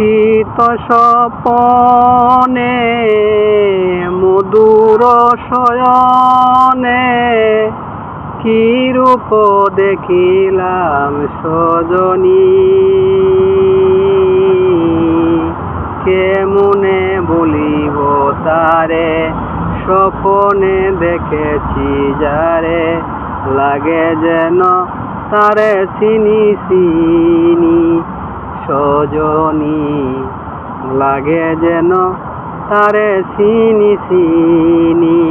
নিশীত সপনে মধুর শয়নে, কি রূপ দেখিলাম সজনী? কেমনে বলিব তারে? স্বপনে দেখেছি যারে, লাগে যেন তারে চিনি চিনি। সজনী লাগে যেন তারে চিনি চিনি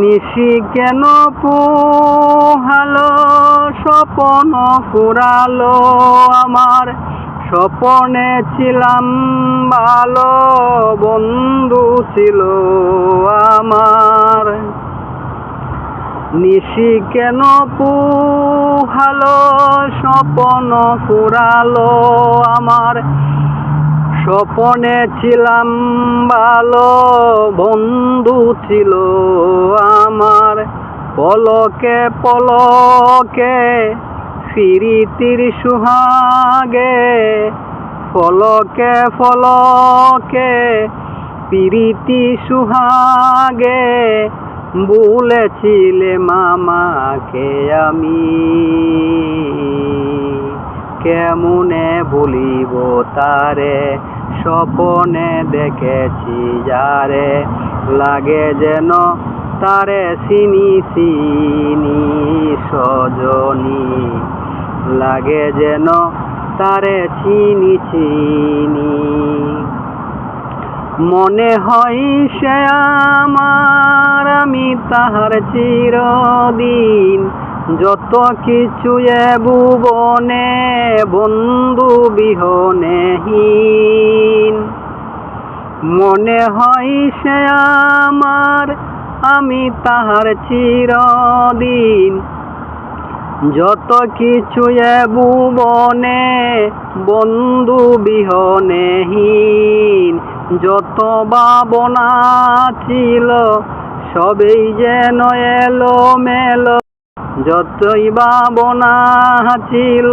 নিশি কেন পোহালো, স্বপন ফুরালো, আমার স্বপনে ছিলাম ভালো বন্ধু ছিল আমার। নিশি কেন পুহালো স্বপন ফুরালো আমার? স্বপনে ছিলাম ভালো, বন্ধু ছিল আমার। পলকে পলকে ফিরিতির সুহাগে ফলকে ফলকে পিরিতি সুহাগে বলেছিলে মামাকে আমি। কেমনে বলিব তারে? স্বপনে দেখেছি যারে। লাগে যেন তারে চিনি চিনি সজনী। লাগে যেন তারে চিনি চিনি। মনে হয় সে আমার, আমি তাহার চিরদিন যত কিছু এ ভুবনে, বন্ধু বিহনেহীন। মনে হয় সে আমার, আমি তাহার চিরদিন যত কিছু এ ভুবনে, বন্ধু বিহনেহীন। যত ভাবনা ছিল, সবেই যেন এলো মেলো যতই ভাবনা ছিল,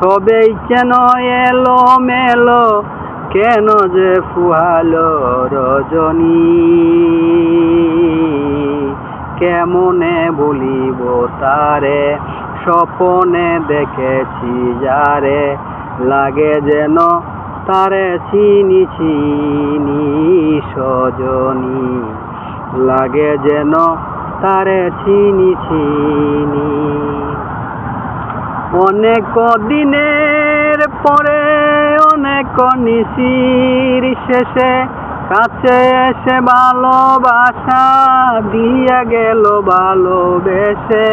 সবেই যেন এলো মেলো কেন যে ফুহালো রজনী? কেমনে বলিব তারে? স্বপনে দেখেছি যারে। লাগে যেন তারে চিনি চিনি, সজনী। লাগে যেন তারে চিনি চিনি। অনেক দিনের পরে অনেক নিশির শেষে কাছে এসে ভালোবাসা দিয়া গেল ভালোবেসে।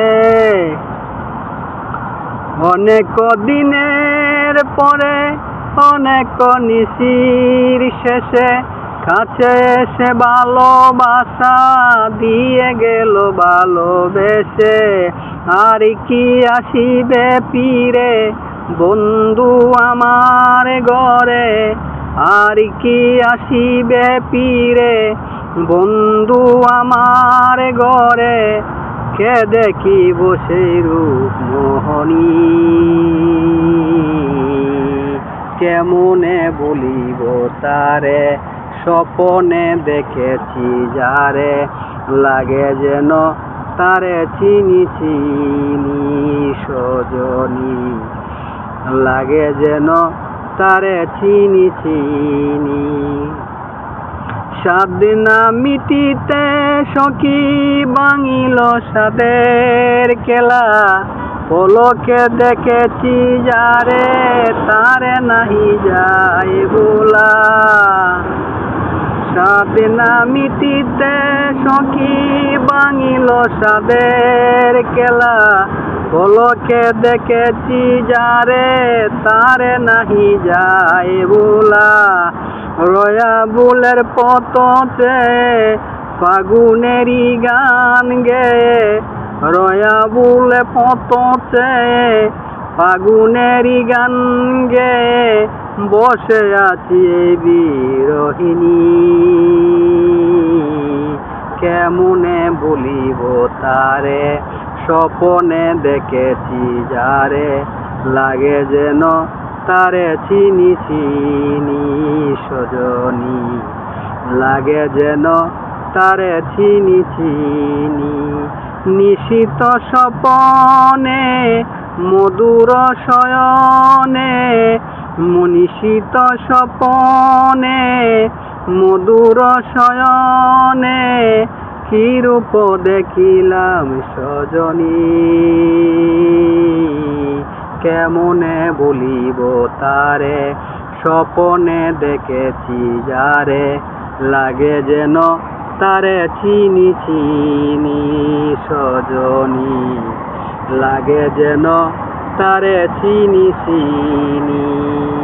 অনেক দিনের পরে অনেক নিশির শেষে কাছে এসে ভালোবাসা দিয়ে গেল ভালোবেসে। আর কি আসিবে পীরে? বন্ধু আমার ঘরে। আর কি আসিবে পীরে? বন্ধু আমার ঘরে। কে দেখিব সেই রূপ মোহনী? কেমনে বলিব তারে? স্বপনে দেখেছি যারে লাগে যেন তারে চিনি চিনি সজনী। লাগে যেন তারে চিনি চিনি। সাদিনা মিটিতে সখী বাঙিল সাদের কেলা পলকে দেখেছি, যারে তারে নাহি যায় বোলা সাদিনা মিটিতে সখী বাঙিল সাদের কেলা পলকে দেখেছি, যারে তারে নাহি যায় বোলা রয়া বুলের পততে ফাগুনেরই গান গেয়ে রয়া বুলে পততে ফাগুনেরই গান গেয়ে বসে আছি এই বিরহিনী কেমনে বলিব তারে, স্বপনে দেখেছি যারে, লাগে যেন তারে চিনি চিনি সজনী। লাগে যেন তারে চিনি চিনি নিশিত স্বপনে, মধুর শয়নে, মনিষিত স্বপনে, মধুর শয়নে, কি রূপ দেখিলাম সজনী? কেমনে বলিব তারে, স্বপনে দেখেছি যারে, লাগে যেন তারে চিনি চিনি সজনি। লাগে যেন তারে চিনি চিনি।